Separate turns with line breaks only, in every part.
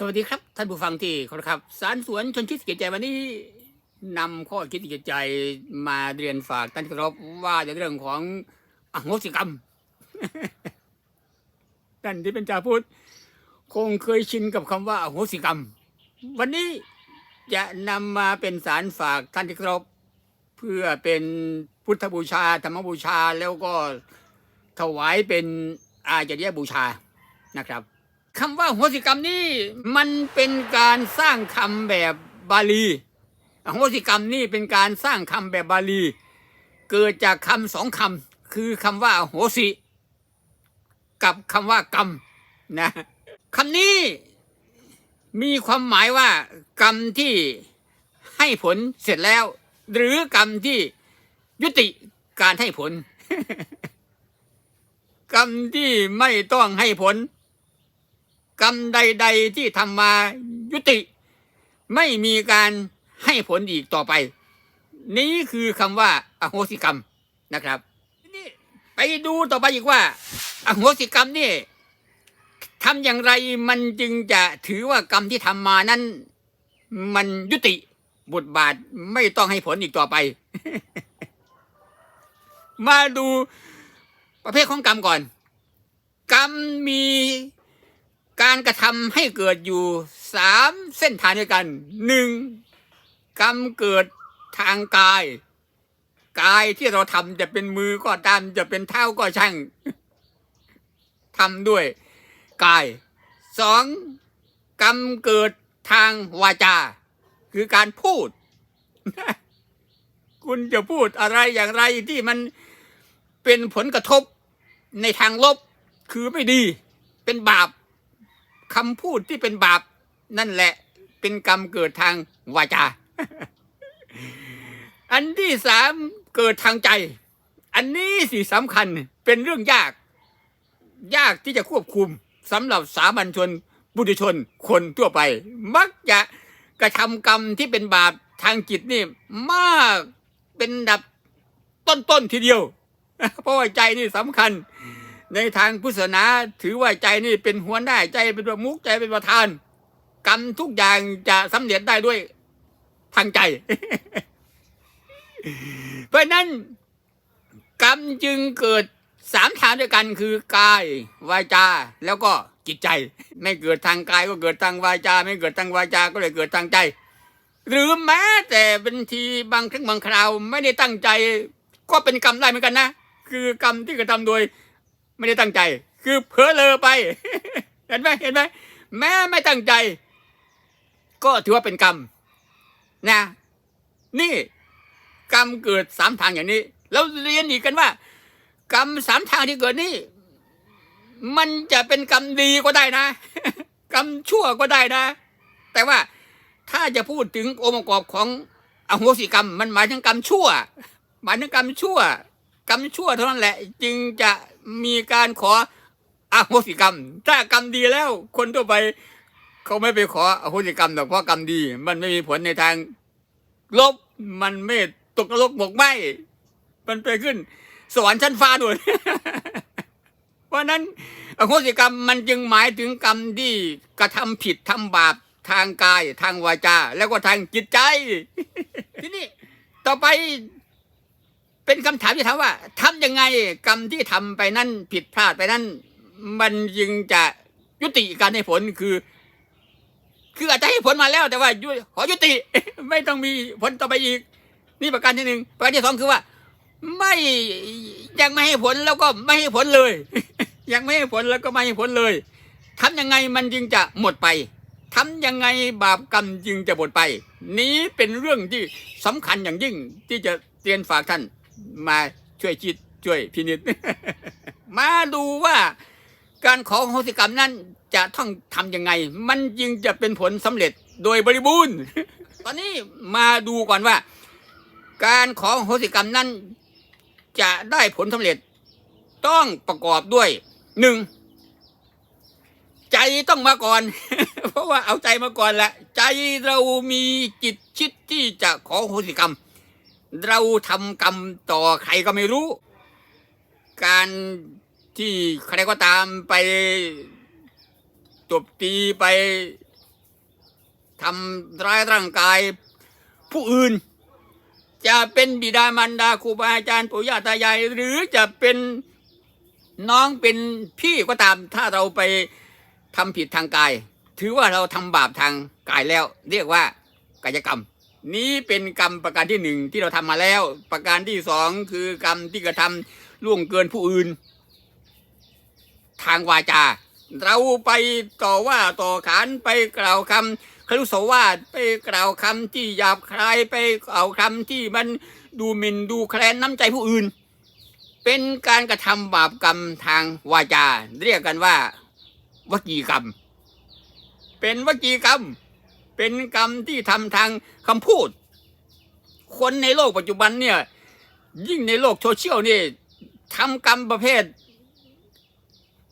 สวัสดีครับ ท่านผู้ฟังที่เคารพครับ สารสวนชนชิดเกียรติใจวันนี้นำข้อคิดเกียรติใจมาเรียนฝากท่านที่เคารพว่าในเรื่องของอโหสิกรรม ท่านที่เป็นจ่าพูดคงเคยชินกับคำว่าอโหสิกรรม วันนี้จะนำมาเป็นสารฝากท่านที่เคารพเพื่อเป็นพุทธบูชาธรรมบูชาแล้วก็ถวายเป็นอาจริยบูชานะครับ คำว่าโหสิกรรมนี่มันเป็นการสร้างคำแบบบาลีโหสิกรรมนี่เป็นการสร้างคำแบบบาลี เกิดจากคำสองคำคือคำว่าโหสิ กับคำว่ากรรมนะคำนี้มีความหมายว่ากรรมที่ให้ผลเสร็จแล้ว หรือกรรมที่ยุติการให้ผล กรรมที่ไม่ต้องให้ผล กรรมใด ๆ ที่ทำมายุติ ไม่มีการให้ผลอีกต่อไป นี้คือคำว่าอโหสิกรรมนะครับนี่ไปดูต่อไปอีกว่าอโหสิกรรมนี่ทำอย่างไรมันจึงจะถือว่ากรรมที่ทำมานั้น มันยุติบทบาทไม่ต้องให้ผลอีกต่อไป มาดูประเภทของกรรมก่อน กรรมมี การกระทำให้เกิดอยู่สามเส้นทางด้วยกันหนึ่งกรรมเกิดทางกาย กายที่เราทำจะเป็นมือก็ตามจะเป็นเท้าก็ช่างทำด้วยกายสองกรรมเกิดทางวาจา คือการพูด คุณจะพูดอะไรอย่างไรที่มันเป็นผลกระทบในทางลบคือไม่ดี เป็นบาป คำพูดที่เป็นบาป นั่นแหละ เป็นกรรมเกิดทางวาจา อันที่สามเกิดทางใจ อันนี้สิสำคัญเป็นเรื่องยาก ยากที่จะควบคุมสำหรับสามัญชนบุตุชนคนทั่วไป มักจะกระทำกรรมที่เป็นบาปทางจิตนี่มากเป็นดับต้นๆทีเดียว เพราะว่าใจนี่สำคัญ ในทางพุทธศาสนาถือว่าใจนี่เป็นหัวหน้าใจเป็นประมุขใจเป็นประธาน กรรมทุกอย่างจะสำเร็จได้ด้วยทางใจ เพราะนั้นกรรมจึงเกิดสามทางด้วยกันคือกายวาจา แล้วก็จิตใจ ไม่เกิดทางกายก็เกิดทางวาจา ไม่เกิดทางวาจา ก็เลยเกิดทางใจ หรือแม้แต่เป็นทีบางครั้งบางคราว ไม่ได้ตั้งใจ ก็เป็นกรรมได้เหมือนกันนะ คือกรรมที่กระทำโดย ไม่ได้ตั้งใจ คือเผลอเลอไป เห็นไหมเห็นไหมแม้ไม่ตั้งใจ ก็ถือว่าเป็นกรรม นะ นี่กรรมเกิดสามทางอย่างนี้ แล้วเรียนอีกกันว่า กรรมสามทางที่เกิดนี่ มันจะเป็นกรรมดีก็ได้นะ กรรมชั่วก็ได้นะ แต่ว่าถ้าจะพูดถึงองค์ประกอบของอโหสิกรรม มันหมายถึงกรรมชั่ว หมายถึงกรรมชั่ว กรรมชั่วเท่านั้นแหละ จึงจะ มีการขออโหสิกรรม ถ้ากรรมดีแล้ว คนทั่วไป เขาไม่ไปขออโหสิกรรมหรอกเพราะกรรมดี มันไม่มีผลในทาง ลบมันไม่ตกนรกหมกไหมมันไปขึ้น สวรรค์ชั้นฟ้าด้วยเพราะนั้นอโหสิกรรมมันจึงหมายถึงกรรมที่กระทำผิดทำบาปทางกายทางวาจา แล้วก็ทางจิตใจ ทีนี้ต่อไป เป็นคำถามที่ถามว่าทำยังไงกรรมที่ทำไปนั่นผิดพลาดไปนั่น มันจึงจะยุติการให้ผลคือ คืออาจจะให้ผลมาแล้ว แต่ว่าขอยุติ ไม่ต้องมีผลต่อไปอีก นี่ประการที่หนึ่งประการที่สองคือว่า ไม่ยังไม่ให้ผลแล้วก็ไม่ให้ผลเลย ยังไม่ให้ผลแล้วก็ไม่ให้ผลเลยทำยังไงมันจึงจะหมดไปทำยังไงบาปกรรมจึงจะหมดไป นี้เป็นเรื่องที่สำคัญอย่างยิ่งที่จะเตือนฝากท่าน มาช่วยคิดช่วยพินิจมาดูว่าการขอโหสิกรรมนั้นจะต้องทำยังไง มันจึงจะเป็นผลสำเร็จโดยบริบูรณ์ ตอนนี้มาดูก่อนว่า การขอโหสิกรรมนั้น จะได้ผลสำเร็จ ต้องประกอบด้วยหนึ่งใจต้องมาก่อน เพราะว่าเอาใจมาก่อนแหละใจเรามีจิตชิดที่จะขอโหสิกรรม เราทำกรรมต่อใครก็ไม่รู้ การที่ใครก็ตามไปตบตีไปทำร้ายร่างกาย ผู้อื่น จะเป็นบิดามารดาครูบาอาจารย์ปู่ย่าตายาย หรือจะเป็นน้องเป็นพี่ก็ตาม ถ้าเราไปทำผิดทางกาย ถือว่าเราทำบาปทางกายแล้ว เรียกว่ากายกรรม นี้เป็นกรรมประการที่หนึ่งที่เราทำมาแล้ว ประการที่สองคือกรรมที่กระทำล่วงเกินผู้อื่น ทางวาจา เราไปต่อว่าต่อขานไปกล่าวคำคลุสวาสไปกล่าวคำที่หยาบคายไปกล่าวคำที่มันดูหมิ่นดูแคลนน้ำใจผู้อื่น เป็นการกระทำบาปกรรมทางวาจา เรียกกันว่าวจีกรรม เป็นวจีกรรม เป็นกรรมที่ทำทางคำพูด คนในโลกปัจจุบันเนี่ย ยิ่งในโลกโซเชียลนี่ทำกรรมประเภท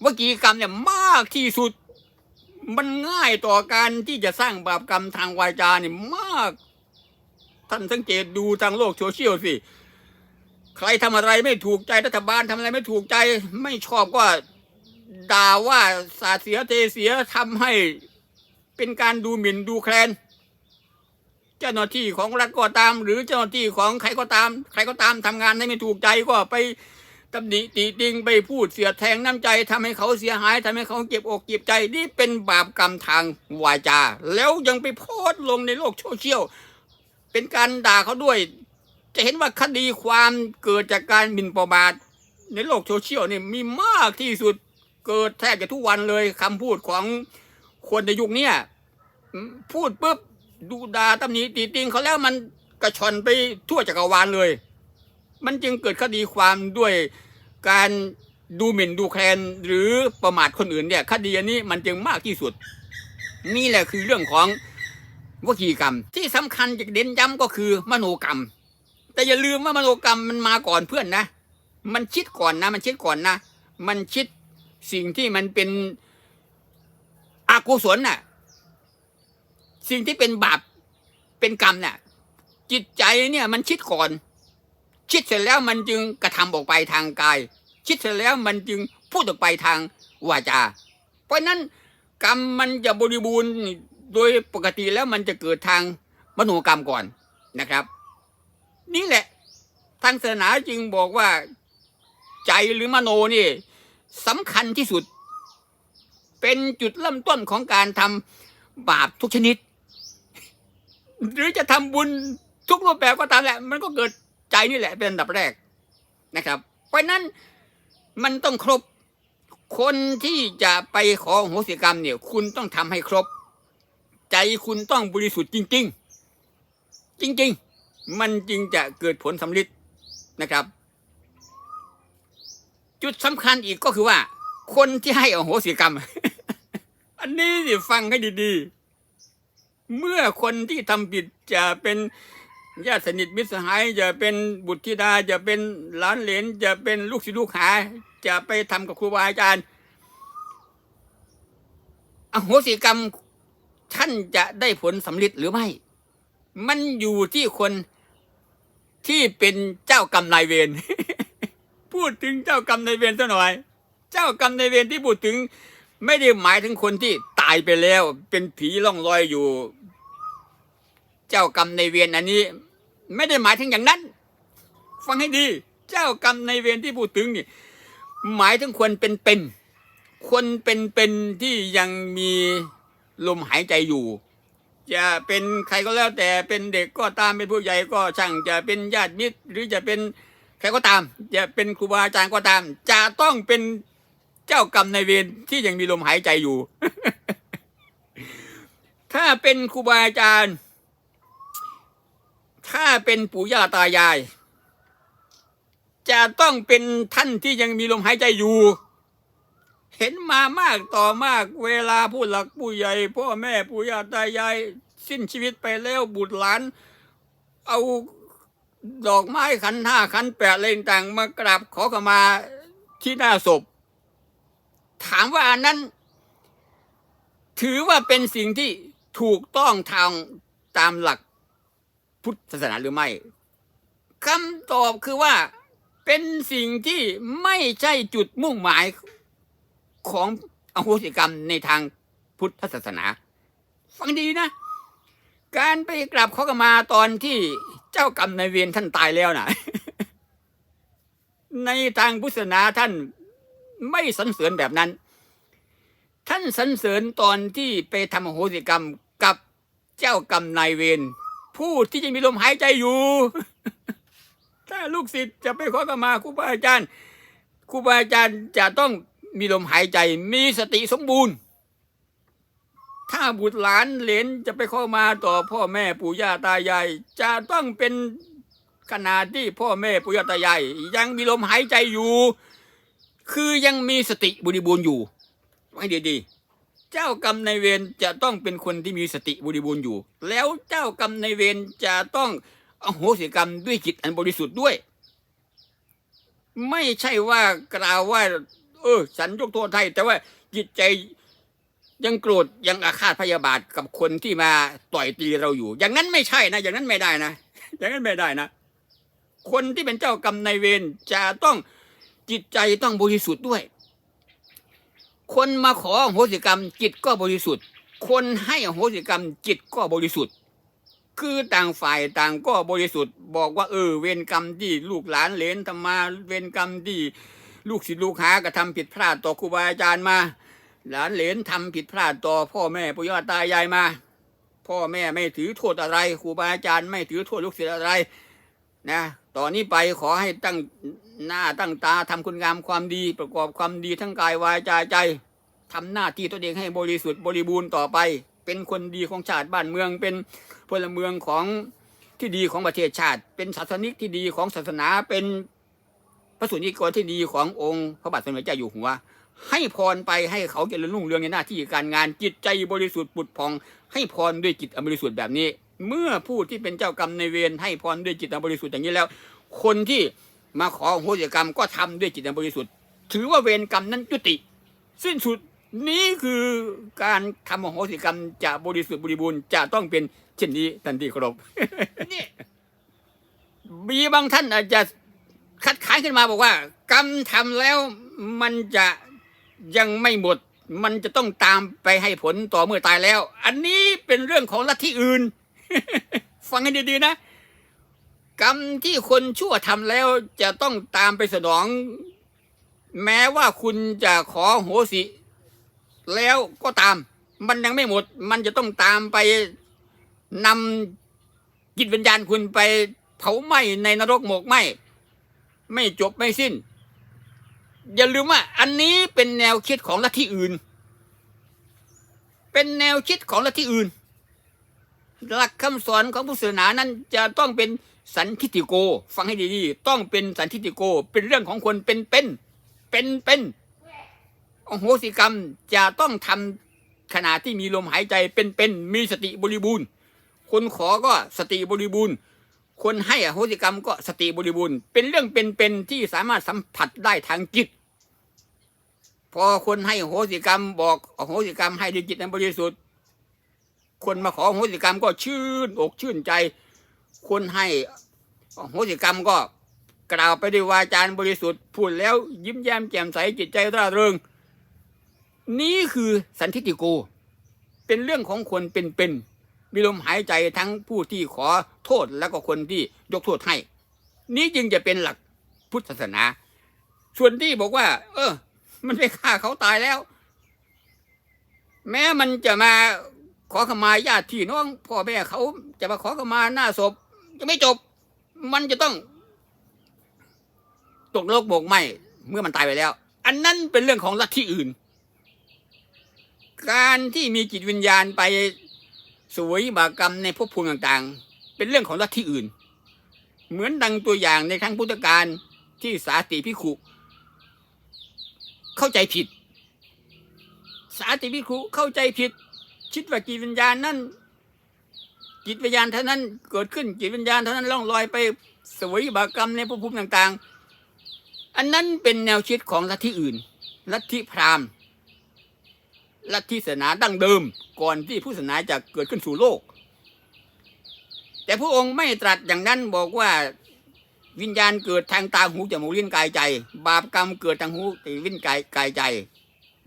วจีกรรมเนี่ยมากที่สุด มันง่ายต่อการที่จะสร้างบาปกรรมทางวาจาเนี่ยมาก ท่านสังเกตดูทางโลกโซเชียลสิใครทำอะไรไม่ถูกใจรัฐบาลทำอะไรไม่ถูกใจไม่ชอบก็ด่าว่าสาเสียเทเสียทำให้ เป็นการดูหมิ่นดูแคลน เจ้าหน้าที่ของรัฐก็ตาม หรือเจ้าหน้าที่ของใครก็ตาม ใครก็ตามทำงานให้ไม่ถูกใจก็ไปตำหนิติติงไปพูดเสียแทงน้ำใจทำให้เขาเสียหายทำให้เขาเก็บอกเก็บใจนี่เป็นบาปกรรมทางวาจา แล้วยังไปโพสต์ลงในโลกโซเชียลเป็นการด่าเขาด้วย จะเห็นว่าคดีความเกิดจากการหมิ่นประมาทในโลกโซเชียลนี่มีมากที่สุดเกิดแทบจะทุกวันเลยคำพูดของ คนในยุคเนี้ยพูดปุ๊บดูดาตำหนิติติงเขาแล้วมันกระชอนไปทั่วจักรวาลเลย มันจึงเกิดคดีความด้วยการดูหมิ่นดูแคลนหรือประมาทคนอื่นเนี่ยคดีอันนี้มันจึงมากที่สุด นี่แหละคือเรื่องของวจีกรรม ที่สำคัญจะเด่นย้ำก็คือมโนกรรม แต่อย่าลืมว่ามโนกรรมมันมาก่อนเพื่อนนะ มันคิดก่อนนะ มันคิดก่อนนะ มันคิดสิ่งที่มันเป็น อกุศลน่ะ สิ่งที่เป็นบาปเป็นกรรมเนี่ยจิตใจเนี่ยมันคิดก่อน คิดเสร็จแล้วมันจึงกระทำออกไปทางกาย คิดเสร็จแล้วมันจึงพูดออกไปทางวาจา เพราะนั้นกรรมมันจะบริบูรณ์โดยปกติแล้วมันจะเกิดทางมโนกรรมก่อนนะครับ นี่แหละ ทางศาสนาจึงบอกว่า ใจหรือมโนนี่สำคัญที่สุด เป็นจุดเริ่มต้นของการทำบาปทุกชนิด หรือจะทำบุญทุกรูปแบบก็ตามแหละ มันก็เกิดใจนี่แหละเป็นอันดับแรกนะครับ เพราะนั้นมันต้องครบคนที่จะไปขอโหสิกรรมเนี่ย คุณต้องทำให้ครบ ใจคุณต้องบริสุทธิ์จริง ๆ จริง ๆ มันจึงจะเกิดผลสำลิดนะครับ จุดสำคัญอีกก็คือว่า คนที่ให้อโหสิกรรม อันนี้สิฟังให้ดีๆ เมื่อคนที่ทำผิดจะเป็นญาติสนิทมิตรสหายจะเป็นบุตรธิดาจะเป็นหลานเหลนจะเป็นลูกศิษย์ลูกหา จะไปทำกับครูบาอาจารย์อโหสิกรรมท่านจะได้ผลสำลิดหรือไม่ มันอยู่ที่คนที่เป็นเจ้ากรรมนายเวรพูดถึงเจ้ากรรมนายเวรซะหน่อย เจ้ากรรมนายเวรที่พูดถึง ไม่ได้หมายถึงคนที่ตายไปแล้ว เป็นผีล่องลอยอยู่ เจ้ากรรมในายเวรอันนี้ ไม่ได้หมายถึงอย่างนั้น ฟังให้ดี เจ้ากรรมในายเวรที่พูดถึงนี่หมายถึงคนเป็นเป็นคนเป็นเป็นที่ยังมีลมหายใจอยู่ จะเป็นใครก็แล้วแต่เป็นเด็กก็ตามเป็นผู้ใหญ่ก็ช่างจะเป็นญาติมิตร หรือจะเป็นใครก็ตาม จะเป็นครูบาอาจารย์ก็ตาม จะต้องเป็น เจ้ากรรมในายเวรที่ยังมีลมหายใจอยู่ ถ้าเป็นครูบาอาจารย์ ถ้าเป็นปู่ย่าตายาย จะต้องเป็นท่านที่ยังมีลมหายใจอยู่ เห็นมามากต่อมากเวลาผู้หลักผู้ใหญ่พ่อแม่ปู่ย่าตายาย สิ้นชีวิตไปแล้วบุตรหลาน เอาดอกไม้ขันห้าขันแปดอะไรต่างมากราบขอขมาที่หน้าศพ ถามว่าอันนั้น ถือว่าเป็นสิ่งที่ถูกต้องทางตามหลักพุทธศาสนาหรือไม่คำตอบคือว่าเป็นสิ่งที่ไม่ใช่จุดมุ่งหมายของอโหสิกรรมในทางพุทธศาสนา ฟังดีนะ การไปกราบขอขมาตอนที่เจ้ากรรมนายเวรท่านตายแล้วนะในทางพุทธศาสนาท่าน ไม่สรรเสริญแบบนั้น ท่านสรรเสริญตอนที่ไปทำโหสิกรรมกับเจ้ากรรมนายเวรผู้ที่ยังมีลมหายใจอยู่ ถ้าลูกศิษย์จะไปขอขมาครูบาอาจารย์ครูบาอาจารย์จะต้องมีลมหายใจมีสติสมบูรณ์ ถ้าบุตรหลานเหลนจะไปเข้ามาต่อพ่อแม่ปู่ย่าตายาย จะต้องเป็นขนาดที่พ่อแม่ปู่ย่าตายายยังมีลมหายใจอยู่ คือยังมีสติบริบูรณ์อยู่ให้ดีๆเจ้ากรรมนายเวรจะต้องเป็นคนที่มีสติบริบูรณ์อยู่ แล้วเจ้ากรรมนายเวรจะต้องอโหสิกรรมด้วยจิตอันบริสุทธิ์ด้วย ไม่ใช่ว่ากล่าวว่า เออ ฉันยกโทษให้แต่ว่าจิตใจยังโกรธยังอาฆาตพยาบาทกับคนที่มาต่อยตีเราอยู่ อย่างนั้นไม่ใช่นะ อย่างนั้นไม่ได้นะ อย่างนั้นไม่ได้นะ คนที่เป็นเจ้ากรรมนายเวรจะต้อง จิตใจต้องบริสุทธิ์ด้วย คนมาขอโหสิกรรม จิตก็บริสุทธิ์ คนให้โหสิกรรม จิตก็บริสุทธิ์ คือต่างฝ่ายต่างก็บริสุทธิ์ บอกว่าเออ เวรกรรมที่ลูกหลานเหลนทำมา เวรกรรมที่ลูกศิษย์ลูกหากระทำผิดพลาดต่อครูบาอาจารย์มา หลานเหลนทำผิดพลาดต่อ พ่อแม่ปุยตายายมา พ่อแม่ไม่ถือโทษอะไรครูบาอาจารย์ ไม่ถือโทษลูกศิษย์อะไร นะตอนนี้ไปขอให้ตั้ง หน้าตั้งตาทำคุณงามความดีประกอบความดีทั้งกายวายใจใจทำหน้าที่ตัวเองให้บริสุทธิ์บริบูรณ์ต่อไป เป็นคนดีของชาติบ้านเมือง เป็นพลเมืองของที่ดีของประเทศชาติ เป็นศาสนิกที่ดีของศาสนาเป็นพระสุนิกรที่ดีขององค์พระบาทสมเด็จเจ้าอยู่หัวให้พรไปให้เขาเจริญรุ่งเรืองในหน้าที่การงานจิตใจบริสุทธิ์ปุดพอง ให้พรด้วยจิตอันบริสุทธิ์แบบนี้ เมื่อผู้ที่เป็นเจ้ากรรมในเวรให้พรด้วยจิตอันบริสุทธิ์อย่างนี้แล้ว คนที่ มาขอโหสิกรรมก็ทำด้วยจิตบริสุทธิ์ ถือว่าเวรกรรมนั้นยุติ สิ้นสุดนี้คือการทำอโหสิกรรมจะบริสุทธิ์บริบูรณ์จะต้องเป็นเช่นนี้ทันทีครับนี่มีบางท่านอาจจะคัดค้านขึ้นมาบอกว่า กรรมทำแล้วมันจะยังไม่หมด มันจะต้องตามไปให้ผลต่อเมื่อตายแล้ว อันนี้เป็นเรื่องของลัทธิอื่น ฟังให้ดีๆนะ กรรมที่คนชั่วทำแล้วจะต้องตามไปสนอง แม้ว่าคุณจะขอโหสิ แล้วก็ตาม มันยังไม่หมด มันจะต้องตามไปนำจิตวิญญาณคุณไปเผาไหม้ในนรกหมกไหม้ไม่จบไม่สิ้น อย่าลืมว่า อันนี้เป็นแนวคิดของลัทธิอื่น เป็นแนวคิดของลัทธิอื่น หลักคำสอนของพุทธศาสนานั้นจะต้องเป็นสันทิฏฐิโก ฟังให้ดีๆ ต้องเป็นสันทิฏฐิโก เป็นเรื่องของคนเป็นเป็นเป็นเป็นโอโหสิกรรมจะต้องทำขณะที่มีลมหายใจเป็นเป็นมีสติบริบูรณ์ คนขอก็สติบริบูรณ์ คนให้อโหสิกรรมก็สติบริบูรณ์ เป็นเรื่องเป็นเป็นที่สามารถสัมผัสได้ทางจิต พอคนให้อโหสิกรรมบอกอโหสิกรรมให้ด้วยจิตอันบริสุทธิ์ คนมาขอโหสิกรรมก็ชื่นอกชื่นใจ คนให้โหสิกรรมก็กล่าวไปด้วยวาจาบริสุทธิ์พูดแล้วยิ้มแย้มแจ่มใสจิตใจร่าเริง นี่คือสันทิฏฐิโก เป็นเรื่องของคนเป็นๆมีลมหายใจทั้งผู้ที่ขอโทษแล้วก็คนที่ยกโทษให้ นี้จึงจะเป็นหลักพุทธศาสนา ส่วนที่บอกว่า เออ มันไปฆ่าเขาตายแล้ว แม้มันจะมา ขอขมาญาติพี่น้องพ่อแม่เขาจะมาขอขมาหน้าศพจะไม่จบ มันจะต้อง ตกโลกโบกไหมเมื่อมันตายไปแล้ว อันนั้นเป็นเรื่องของลัทธิอื่น การที่มีจิตวิญญาณไปสวยบากรรมในภพภูมิต่างๆ เป็นเรื่องของลัทธิอื่น เหมือนดังตัวอย่างในครั้งพุทธกาลที่สาติพิขุเข้าใจผิด สาติพิขุเข้าใจผิด คิดว่าจิตวิญญาณนั้นจิตวิญญาณเท่านั้นเกิดขึ้นจิตวิญญาณเท่านั้นล่องลอยไปสวยบากรรมในภพภูมิต่าง ๆ อันนั้นเป็นแนวคิดของลัทธิอื่น ลัทธิพราหมณ์ลัทธิศาสนาดั้งเดิม ก่อนที่พุทธศาสนาจะเกิดขึ้นสู่โลก แต่พระองค์ไม่ตรัสอย่างนั้นบอกว่าวิญญาณเกิดทางตาหูจมูกลิ้นกายใจ บาปกรรมเกิดทางหูตีลิ้นกายกายใจ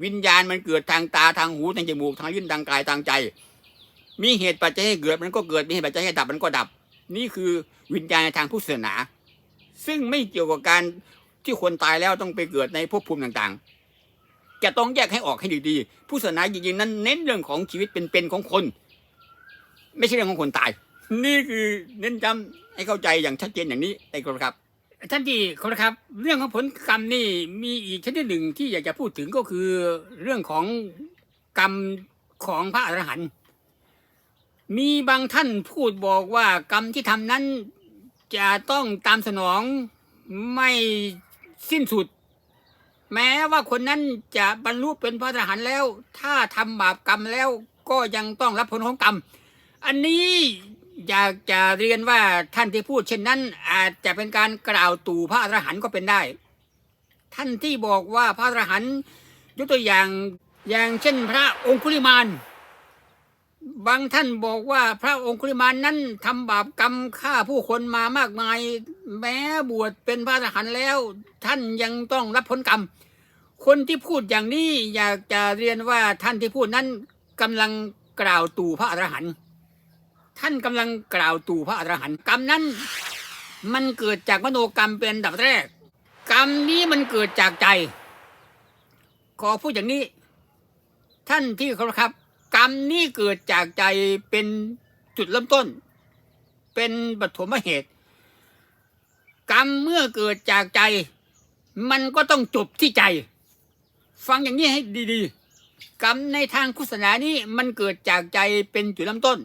วิญญาณมันเกิดทางตาทางหูทางจมูกทางลิ้นทางกายทางใจ มีเหตุปัจจัยให้เกิดมันก็เกิดมีเหตุปัจจัยให้ดับมันก็ดับ นี่คือวิญญาณในทางพุทธศาสนา ซึ่งไม่เกี่ยวกับการที่คนตายแล้วต้องไปเกิดในภพภูมิต่างๆ จะต้องแยกให้ออกให้ดีๆพุทธศาสนาจริงๆนั้นเน้นเรื่องของชีวิตเป็นๆของคน ไม่ใช่เรื่องของคนตาย นี่คือเน้นย้ำให้เข้าใจอย่างชัดเจนอย่างนี้ไอ้ครับ ท่านที่เคาครับ เรื่องของผลกรรมนี่มีอีกชนิดหนึ่งที่อยากจะพูดถึงก็คือ เรื่องของกรรมของพระอรหันต์มีบางท่านพูดบอกว่ากรรมที่ทำนั้นจะต้องตามสนองไม่สิ้นสุด แม้ว่าคนนั้นจะบรรลุเป็นพระอรหันต์แล้ว ถ้าทำบาปกรรมแล้วก็ยังต้องรับผลของกรรม อันนี้ อยากจะเรียนว่าท่านที่พูดเช่นนั้น อาจจะเป็นการกล่าวตู่พระอรหันต์ก็เป็นได้ ท่านที่บอกว่าพระอรหันต์ยกตัวอย่างอย่างเช่นพระองคุลิมานบางท่านบอกว่าพระองคุลิมานนั้นทำบาปกรรมฆ่าผู้คนมามากมาย แม้บวชเป็นพระอรหันต์แล้ว ท่านยังต้องรับผลกรรม คนที่พูดอย่างนี้อยากจะเรียนว่าท่านที่พูดนั้นกำลังกล่าวตู่พระอรหันต์ ท่านกำลังกล่าวตู่พระอรหันต์กรรมนั้น มันเกิดจากมโนกรรมเป็นดับแรก กรรมนี้มันเกิดจากใจ ขอพูดอย่างนี้ ท่านที่เคารพครับ กรรมนี้เกิดจากใจเป็นจุดเริ่มต้น เป็นปฐมเหตุ กรรมเมื่อเกิดจากใจ มันก็ต้องจบที่ใจ ฟังอย่างนี้ให้ดีๆ กรรมในทางคุศาสนานี้มันเกิดจากใจเป็นจุดเริ่มต้น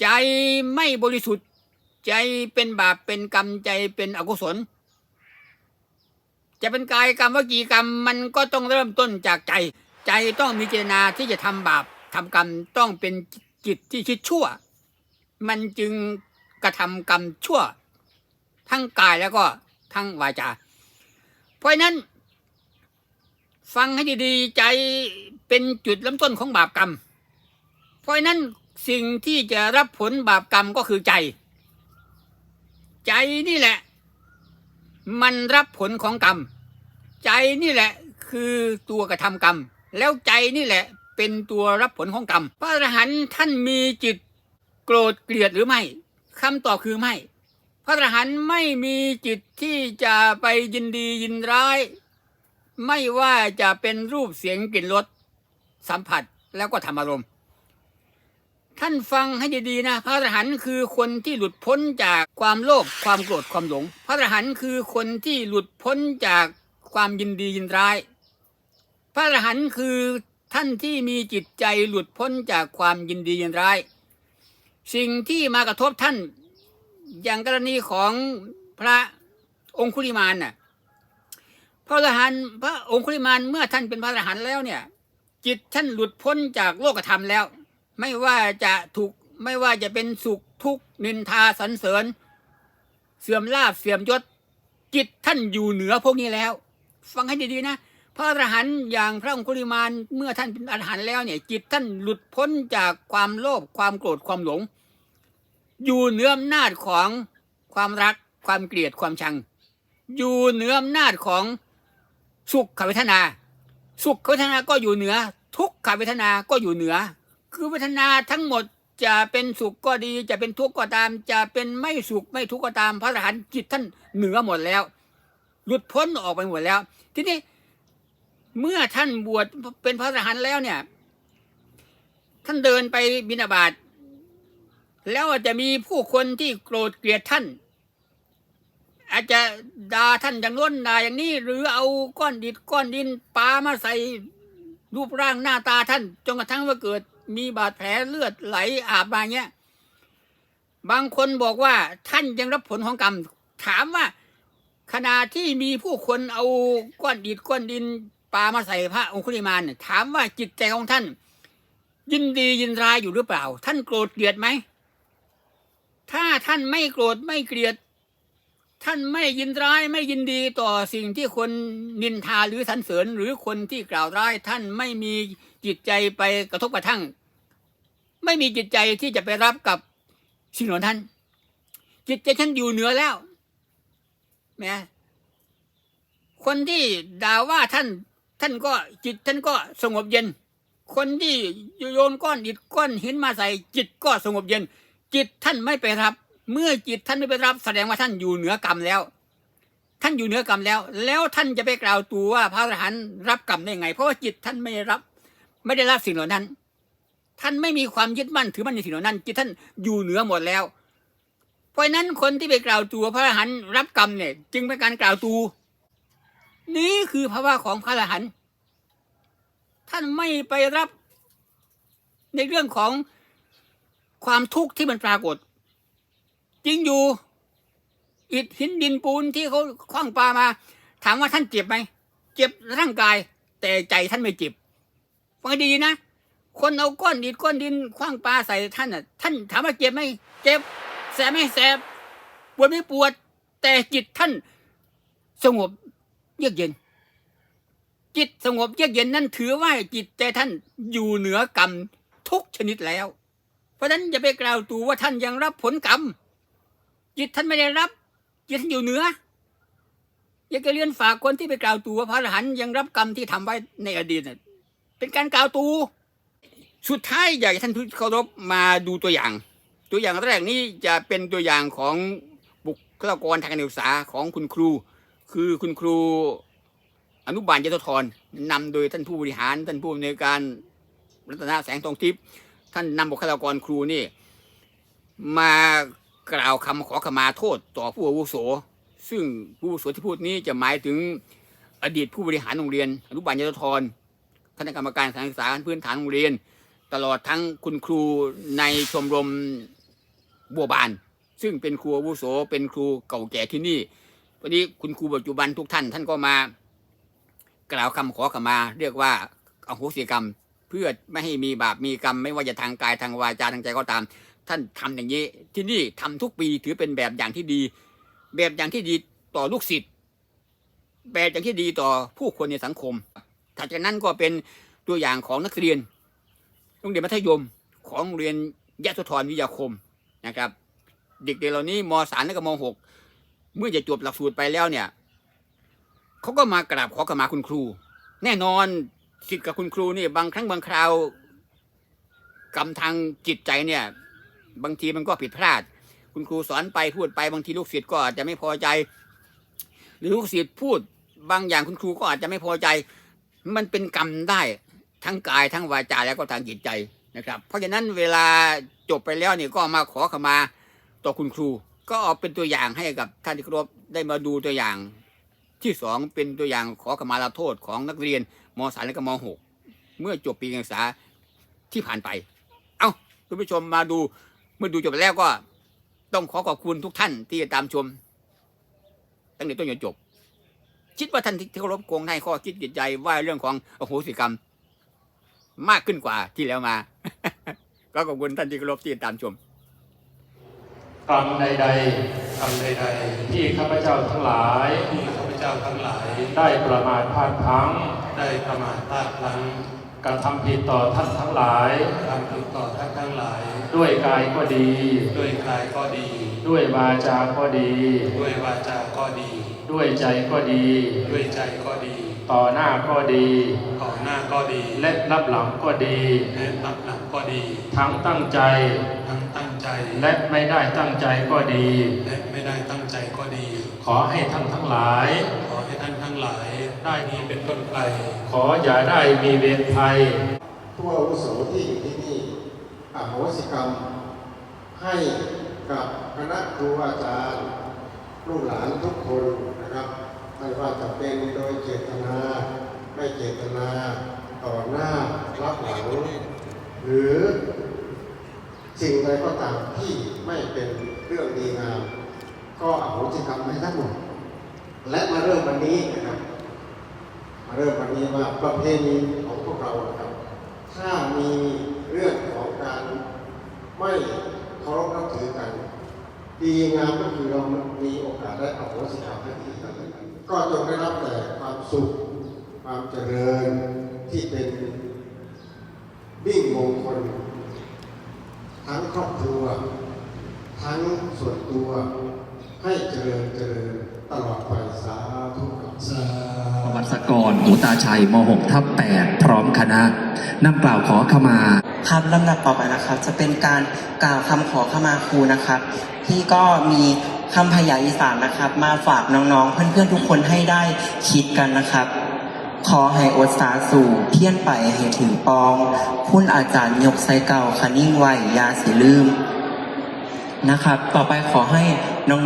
ใจไม่บริสุทธิ์ ใจเป็นบาปเป็นกรรมใจเป็นอกุศล จะเป็นกายกรรมวจีกรรมมันก็ต้องเริ่มต้นจากใจ ใจต้องมีเจตนาที่จะทำบาปทำกรรมต้องเป็นจิตที่คิดชั่ว มันจึงกระทำกรรมชั่ว ทั้งกายแล้วก็ทั้งวาจา เพราะฉะนั้น ฟังให้ดีๆ ใจเป็นจุดเริ่มต้นของบาปกรรม เพราะนั้น สิ่งที่จะรับผลบาปกรรมก็คือใจ ใจนี่แหละ มันรับผลของกรรม ใจนี่แหละคือตัวกระทำกรรม แล้วใจนี่แหละเป็นตัวรับผลของกรรม พระอรหันต์ท่านมีจิตโกรธเกลียดหรือไม่คำตอบคือไม่ พระอรหันต์ไม่มีจิตที่จะไปยินดียินร้าย ไม่ว่าจะเป็นรูปเสียงกลิ่นรสสัมผัสแล้วก็ธรรมอารมณ์ ท่านฟังให้ดีๆนะ พระอรหันต์คือคนที่หลุดพ้นจากความโลภความโกรธความหลง พระอรหันต์คือคนที่หลุดพ้นจากความยินดียินร้าย พระอรหันต์คือท่านที่มีจิตใจหลุดพ้นจากความยินดียินร้าย สิ่งที่มากระทบท่าน อย่างกรณีของพระองคุลิมานน่ะพระอรหันต์พระองคุลิมานเมื่อท่านเป็นพระอรหันต์แล้วเนี่ย จิตท่านหลุดพ้นจากโลกธรรมแล้ว ไม่ว่าจะถูกไม่ว่าจะเป็นสุขทุกข์นินทาสรรเสริญ เสื่อมลาบเสื่อมยศจิตท่านอยู่เหนือพวกนี้แล้ว ฟังให้ดีๆนะพระอรหันต์อย่างพระองคุลิมานเมื่อท่านเป็นอรหันต์แล้วเนี่ย จิตท่านหลุดพ้นจากความโลภความโกรธความหลง อยู่เหนืออำนาจของความรักความเกลียดความชัง อยู่เหนืออำนาจของสุขขเวทนา สุขเวทนาก็อยู่เหนือ ทุกขเวทนาก็อยู่เหนือ คือเวทนาทั้งหมดจะเป็นสุขก็ดี จะเป็นทุกข์ก็ตาม จะเป็นไม่สุขไม่ทุกข์ก็ตาม พระอรหันต์จิตท่านเหนือหมดแล้ว หลุดพ้นออกไปหมดแล้ว ทีนี้เมื่อท่านบวชเป็นพระอรหันต์แล้วเนี่ย ท่านเดินไปบิณฑบาตแล้วจะมีผู้คนที่โกรธเกลียดท่าน อาจจะด่าท่านอย่างน้นด่าอย่างนี้หรือเอาก้อนดินก้อนดินปามาใส่รูปร่างหน้าตาท่านจนกระทั่งว่าเกิด มีบาดแผลเลือดไหลอาบมาเงี้ย บางคนบอกว่าท่านยังรับผลของกรรม ถามว่า ขณะที่มีผู้คนเอาก้อนดินก้อนดินปามาใส่พระองคุลิมานถามว่าจิตใจของท่าน ยินดียินร้ายอยู่หรือเปล่า ท่านโกรธเกลียดไหมถ้าท่านไม่โกรธไม่เกลียด ท่านไม่ยินร้ายไม่ยินดีต่อสิ่งที่คนนินทาหรือสรรเสริญหรือคนที่กล่าวร้ายท่านไม่มีจิตใจไปกระทบกระทั่ง ไม่มีจิตใจที่จะไปรับกับสิ่งเหล่านั้นจิตใจท่านอยู่เหนือแล้วแหมคนที่ด่าว่าท่าน ท่านก็จิตท่านก็สงบเย็น คนที่โยนก้อนอิฐก้อนหินมาใส่ จิตก็สงบเย็น จิตท่านไม่ไปรับ เมื่อจิตท่านไม่ไปรับ แสดงว่าท่านอยู่เหนือกรรมแล้ว ท่านอยู่เหนือกรรมแล้ว แล้วท่านจะไปกล่าวตัวว่าพระอรหันต์รับกรรมได้ไง เพราะว่าจิตท่านไม่รับ ไม่ได้รับสิ่งเหล่านั้น ท่านไม่มีความยึดมั่นถือมั่นในสิ่งเหล่านั้นจิตท่านอยู่เหนือหมดแล้ว เพราะนั้นคนที่ไปกล่าวตัวพระอรหันต์รับกรรมเนี่ย จึงเป็นการกล่าวตูนี่คือภาวะของพระอรหันต์ท่านไม่ไปรับในเรื่องของความทุกข์ที่มันปรากฏ จริงอยู่อิฐหินดินปูนที่เขาคว้างปลามา ถามว่าท่านเจ็บไหม เจ็บร่างกาย แต่ใจท่านไม่เจ็บฟังดีๆนะ คนเอาก้อนดินก้อนดินคว้างปลาใส่ท่านน่ะ ท่านถามว่าเจ็บไหมเจ็บ แสบไหมแสบปวดไม่ปวด แต่จิตท่านสงบเยือกเย็น จิตสงบเยือกเย็นนั่นถือว่าจิตใจท่านอยู่เหนือกรรมทุกชนิดแล้ว เพราะฉะนั้นอย่าไปกล่าวตูว่าท่านยังรับผลกรรม จิตท่านไม่ได้รับ จิตท่านอยู่เหนืออยากจะเรียนฝากคนที่ไปกล่าวตูว่าพระอรหันต์ยังรับกรรมที่ทำไว้ในอดีตน่ะเป็นการกล่าวตู สุดท้ายอยากให้ท่านผู้เคารพมาดูตัวอย่าง ตัวอย่างแรกนี้จะเป็นตัวอย่างของบุคลากรทางการศึกษาของคุณครู คือคุณครูอนุบาลยศธรนำโดยท่านผู้บริหาร ท่านผู้อำนวยการรัตนแสงทองทิพย์ท่านนำบุคลากรครูนี่ มากล่าวคำขอขมาโทษต่อผู้อาวุโส ซึ่งผู้อาวุโสที่พูดนี้จะหมายถึงอดีตผู้บริหารโรงเรียน อนุบาลยศธรคณะกรรมการการศึกษาขั้นพื้นฐานโรงเรียน ตลอดทั้งคุณครูในชมรมบัวบาน ซึ่งเป็นครูวุโสเป็นครูเก่าแก่ที่นี่วันนี้คุณครูปัจจุบันทุกท่านท่านก็มา กล่าวคำขอขมา เรียกว่าอโหสิกรรม เพื่อไม่ให้มีบาปมีกรรม ไม่ว่าจะทางกายทางวาจาทางใจก็ตาม ท่านทำอย่างนี้ ที่นี่ทำทุกปีถือเป็นแบบอย่างที่ดี แบบอย่างที่ดีต่อลูกศิษย์แบบอย่างที่ดีต่อผู้คนในสังคมถัดจากนั้นก็เป็นตัวอย่างของนักเรียน โรงเรียนมัธยมของโรงเรียนยะโสธรวิทยาคมนะครับ เด็กๆเหล่านี้มสามและก็มหกเมื่อจะจบหลักสูตรไปแล้วเนี่ยเขาก็มากราบขอขมาคุณครู แน่นอนสิทธิ์กับคุณครูนี่บางครั้งบางคราวกรรมทางจิตใจเนี่ย บางทีมันก็ผิดพลาด คุณครูสอนไปพูดไปบางทีลูกศิษย์ก็อาจจะไม่พอใจ หรือลูกศิษย์พูดบางอย่างคุณครูก็อาจจะไม่พอใจ มันเป็นกรรมได้ ทั้งกายทั้งวาจาแล้วก็ทางจิตใจนะครับ เพราะฉะนั้นเวลาจบไปแล้วนี่ก็มาขอขมาต่อคุณครู ก็เอาเป็นตัวอย่างให้กับท่านที่ครพได้มาดูตัวอย่าง ที่สองเป็นตัวอย่างขอขมาลาโทษของนักเรียนมสามและก็มหกเมื่อจบปีการศึกษาที่ผ่านไป เอา้าคุณผู้ชมมาดูเมื่อดูจบไปแล้วก็ต้องขอขอบคุณทุกท่านที่ตามชม ตั้งแต่ต้นจนจบ คิดว่าท่านที่เคารพคงให้ข้อคิดจิตใจว่าเรื่องของอโหสิกรรม มากขึ้นกว่าที่แล้วมา ก็ขอบคุณท่านที่เคารพที่ตามชม
กรรมใด
ทำใด
ๆ ที่ข้าพเจ้าทั้งหลาย
ๆที่ข้าพเจ้าทั้งหลาย
ได้ประมาทพลาดพลั้ง
ได้ประมาทพลาดพลั้ง
กระทำผิดต่อท่านทั้งหลาย
ทำผิดต่อท่านทั้งหลาย
ด้วยกายก็ดี
ด้วยกายก็ดี
ด้วยวาจาก็ดี
ด้วยวาจาก็ดี
ด้วยใจก็ดี
ด้วยใจก็ดี
ต่อหน้าก็ดี
ก่อนหน้าก็ดี
และรับหลังก็ดี
และรับหลังก็ดี
ทั้งตั้งใจ
ทั้งตั้งใจ
และไม่ได้ตั้งใจก็ดี
และไม่ได้ตั้งใจก็ดี
ขอให้ท่านทั้งหลาย
ขอให้ท่านทั้งหลาย ได้นี้เป็นต้นไป
ขออย่าได้มีเวรภัย
ผู้อาวุโสที่อยู่ที่นี่อโหสิกรรม ให้กับคณะครูอาจารย์ลูกหลานทุกคนนะครับ ไม่ว่าจะเป็นโดยเจตนา ไม่เจตนาต่อหน้ารับหลัง หรือสิ่งใดก็ตามที่ไม่เป็นเรื่องดีงาม ก็อโหสิกรรมให้ทั้งหมด และมาเริ่มวันนี้นะครับ มาเริ่มวันนี้ว่าประเพณีของพวกเรานะครับ ถ้ามีเรื่องของการไม่เคารพนับถือกัน ดีงามก็คือเรามีโอกาสได้อโหสิกรรมให้ดีกัน กันก็จงได้รับแต่ความสุขความเจริญที่เป็นวิ่งมงคล ทั้งครอบครัว ทั้งส่วนตัวให้เจริญเจริญตลอดไปสาธุครับ
สา
วัสกรหูตาชัยม .6 ทับ8พร้อมคณะนำกล่าวขอขมา
ครับลำดับต่อไปนะครับ จะเป็นการกล่าวคำขอขมาครูนะครับ ที่ก็มี คำพยาอีสานนะครับ มาฝากน้องๆ เพื่อนๆทุกคนให้ได้คิดกันนะครับ ขอให้อดสาสู่เพี้ยนไปให้ถึงปองคุณอาจารย์ยกไซเก่าคันิ่งไวยาสิลืมนะครับ ต่อไปขอให้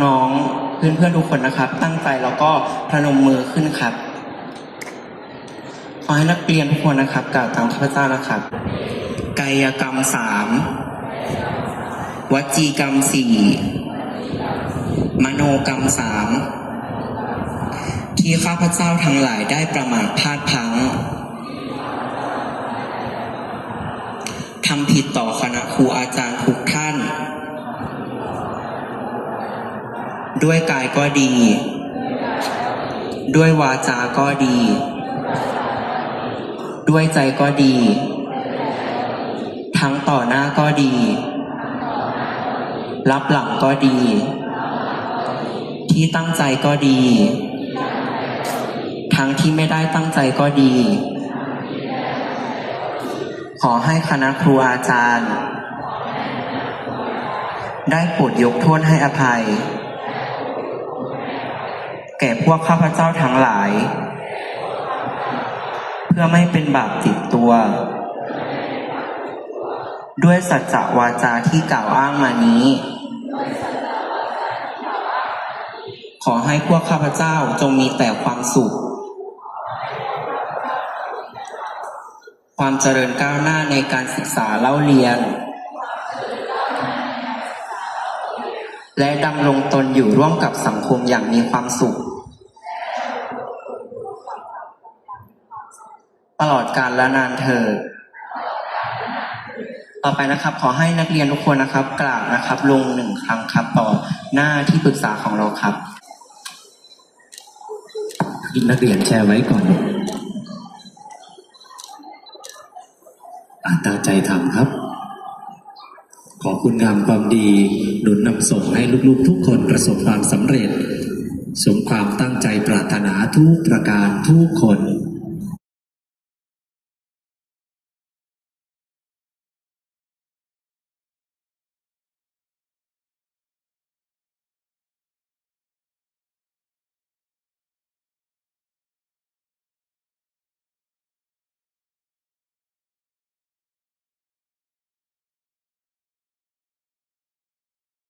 น้องๆ เพื่อนๆทุกคนนะครับ ตั้งใจแล้วก็พนมมือขึ้นครับ ขอให้นักเรียนทุกคนนะครับกล่าวตามข้าพเจ้านะครับ กายกรรมสามวจีกรรมสี่ มโนกรรมสามที่ข้าพเจ้าทั้งหลายได้ประมาทพลาดพังทำผิดต่อคณะครูอาจารย์ทุกท่าน ด้วยกายก็ดี ด้วยวาจาก็ดี ด้วยใจก็ดี ทั้งต่อหน้าก็ดี รับหลังก็ดี ที่ตั้งใจก็ดี ทั้งที่ไม่ได้ตั้งใจก็ดี ขอให้คณะครูอาจารย์ ได้โปรดยกโทษให้อภัย แก่พวกข้าพเจ้าทั้งหลาย เพื่อไม่เป็นบาปติดตัว ด้วยสัจจวาจาที่กล่าวอ้างมานี้ ขอให้พวกข้าพเจ้าจงมีแต่ความสุข ความเจริญก้าวหน้าในการศึกษาเล่าเรียน และดำรงตนอยู่ร่วมกับสังคมอย่างมีความสุข ตลอดกาลและนานเถิดต่อไปนะครับ ขอให้นักเรียนทุกคนนะครับกล่าวนะครับ ลงหนึ่งครั้งครับ ต่อหน้าที่ปรึกษาของเราครับ
นนักเรียนแชร์ไว้ก่อนอ่านตามใจทำครับ ขอคุณงามความดีหนุนนำส่งให้ลูกๆทุกคนประสบความสำเร็จ สมความตั้งใจปรารถนาทุกประการทุกคน